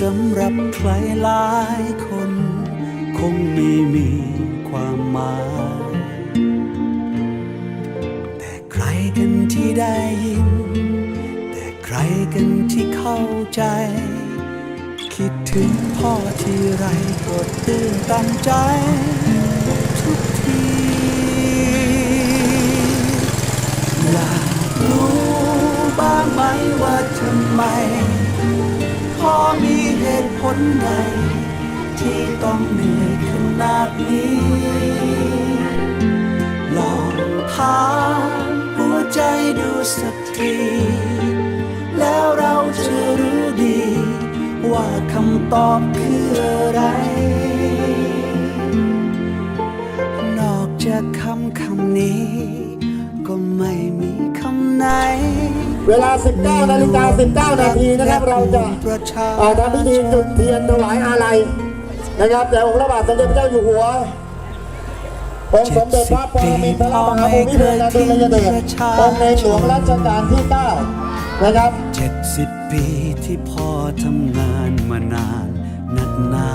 สำหรับใครหลายคน คงไม่มีความหมาย แต่ใครกันที่ได้ยิน แต่ใครกันที่เข้าใจ คิดถึงพ่อที่ไรก็ตื้นตันใจ ทุกทีอยากรู้บ้างไหมว่าทำไม ตุผลใด ที่ต้องเหนื่อยขนาดนี้ ลองถามหัวใจดูสักที แล้วเราจะรู้ดี ว่าคำตอบคืออะไร นอกจากคำคำนี้ ก็ไม่มีคำไหน เวลา 19นาฬิกา19 นาทีนะครับ เราจะประชาเอ่อทำพิธีจุดเทียนถวายอาลัยนะครับแต่องค์พระบาทสมเด็จพระเจ้าอยู่หัวองค์สมเด็จพระปรมินทรมหาภูมิพลอดุลยเดชองค์ในหลวงรัชกาลที่ 9 นะครับเจ็ดสิบปีที่พ่อทำงานมานานนักหนา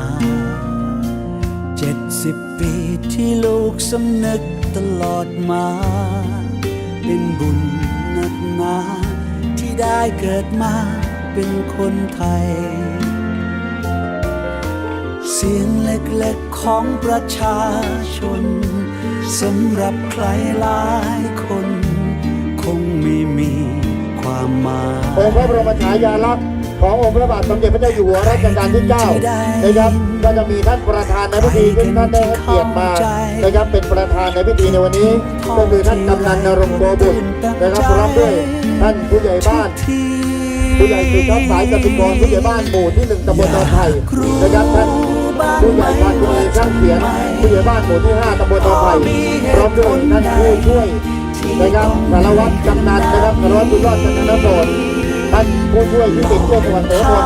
เจ็ดสิบปีที่ลูกสำนึกตลอดมา เป็นบุญนักหนาที่ได้เกิดมาเป็นคนไทย เสียงเล็กๆของประชาชนสำหรับใครหลายคน คงไม่มีความหมายองค์พระบรมฉายาลักษณ์ขององค์พระบาทสมเด็จพระเจ้าอยู่หัวรัชกาลที่ 9 นะครับ ก็จะมีท่านประธานในพิธีซึ่งท่านได้ให้เกียรติมา นะครับเป็นประธานในพิธีในวันนี้ ก็คือท่านกำนันนรงค์โกบุตรนะครับพร้อมด้วยท่านผู้ใหญ่บ้านผู้ใหญ่สุทัศน์สายกสิกรผู้ใหญ่บ้านหมู่ที่หนึ่งตำบลหนองไผ่นะครับท่านผู้ใหญ่บ้านผู้ใหญ่ช่างเขียนผู้ใหญ่บ้านหมู่ที่ห้าตำบลหนองไผ่พร้อมด้วยท่านผู้ช่วยนะครับสารวัตรกำนันนะครับสารวัตรผู้ยอดจันทนโสดท่านผู้ช่วยที่ติดช่วยจังหวัดโสพล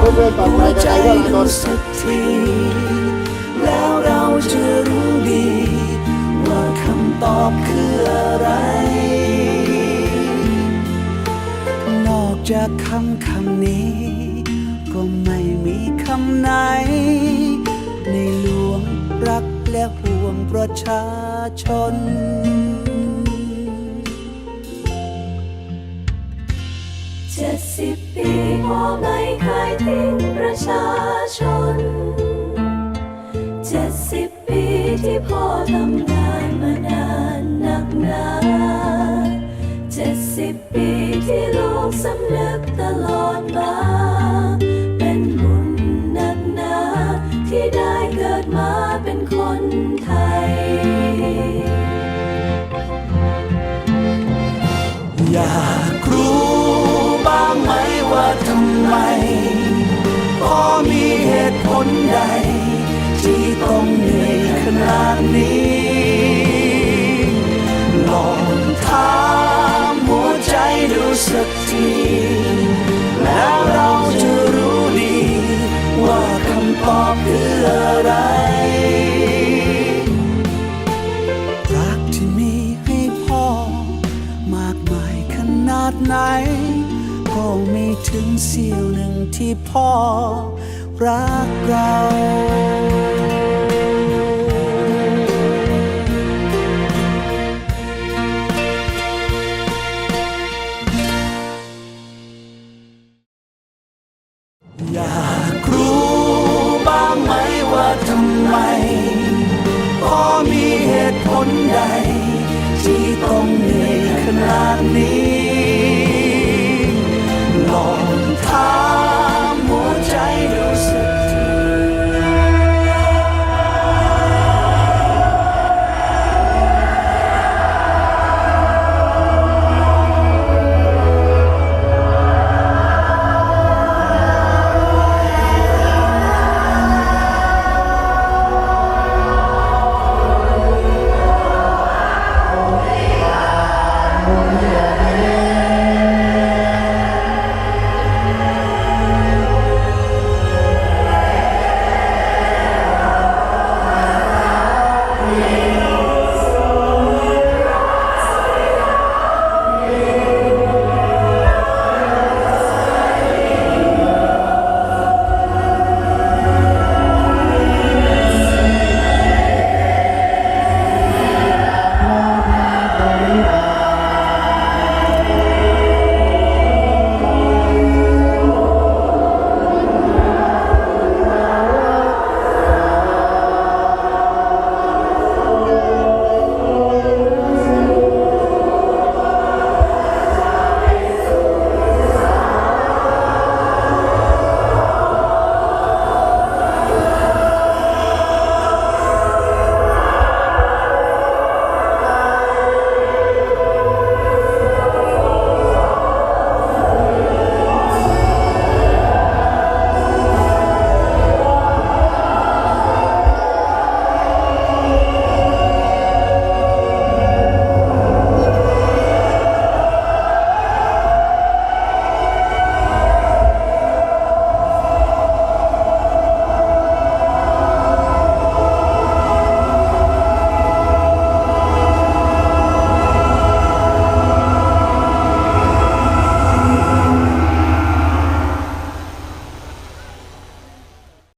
ผู้ช่วยต่อไปในวรานนท์ ตอบคืออะไร นอกจากคำคำนี้ ก็ไม่มีคำไหน ในหลวงรักและห่วงประชาชนเจ็ดสิบปีพ่อไม่เคยทิ้งประชาชนเจ็ดสิบปีที่พ่อทำ ที่ลูกสำนึกตลอดมา เป็นบุญนักหนา ที่ได้เกิดมาเป็นคนไทย อยากรู้บ้างไหมว่าทำไมพ่อมีเหตุผลใด ที่ต้องเหนื่อยขนาดนี้ ลองถาม สักทีแล้วเราจะรู้ดี ว่าคำตอบคืออะไรรักที่มีให้พ่อ มากมายขนาดไหน ก็ไม่ถึงเสี้ยวหนึ่งที่พ่อรักเรา